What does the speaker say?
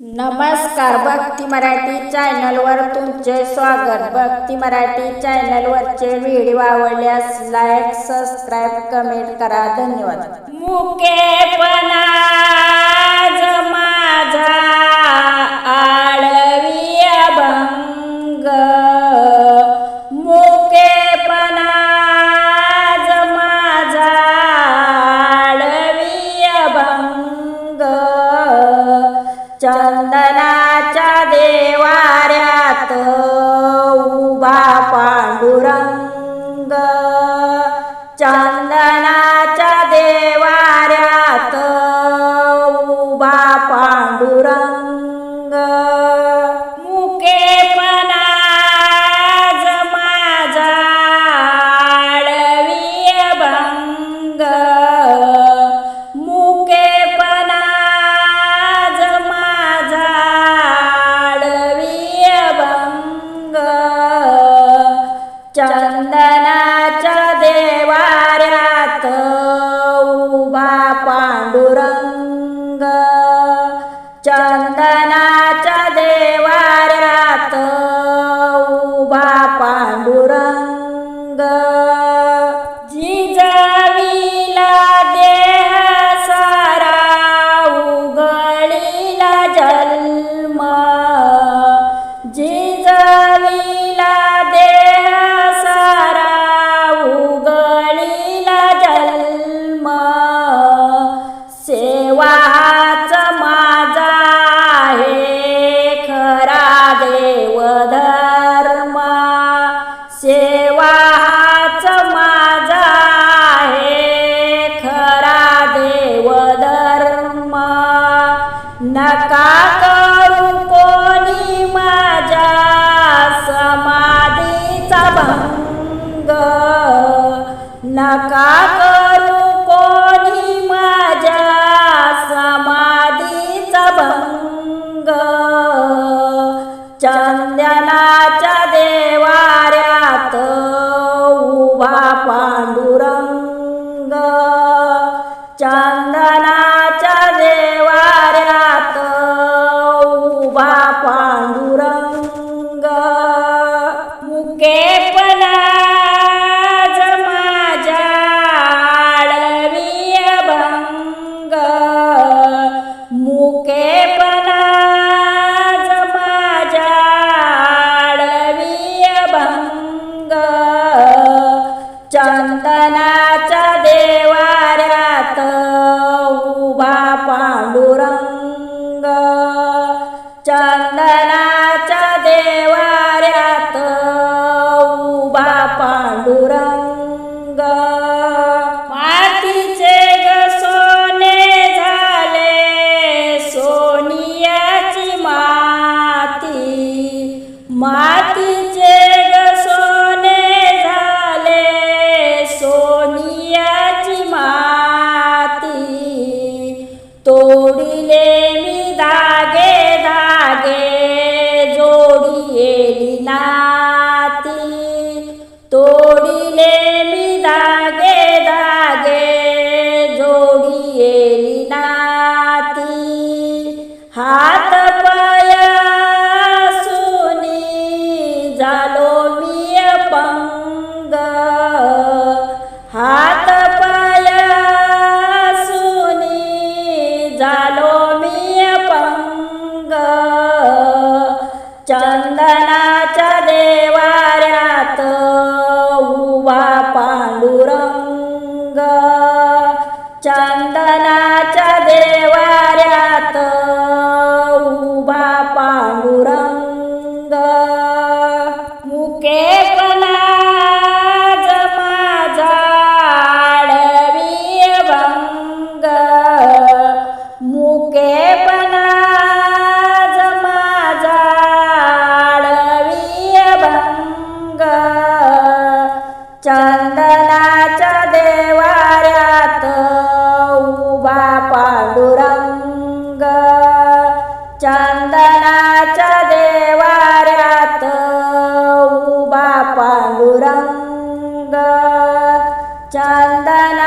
नमस्कार भक्ती मराठी चॅनलवर तुमचे स्वागत. भक्ती मराठी चॅनलवरचे व्हिडिओ आवडल्यास लाईक सबस्क्राईब कमेंट करा. धन्यवाद. मुकेपणा. चंदनाच्या देवाऱ्यात उभा पांडुरंग. चंदना नका करू कोणी माझ्या समाधीचा भंग? नका करू कोणी माझ्या समाधीचा भंग? चंदनाच्या देवाऱ्यात उभा पांडुरंग? चंदनाच्या मुकेपणा माझ्या आळवी अभंग मुकेपणा माझ्या आळवी अभंग चंदनाच्या देवाऱ्यात उभा पांडुरंग जोडी येली नाती हात पाया सुनी झालो मी अपंग. हात पाया सुनी झालो मी अपंग. चंदनाच्या चंदनाच्या देवाऱ्यात चंदनाच्या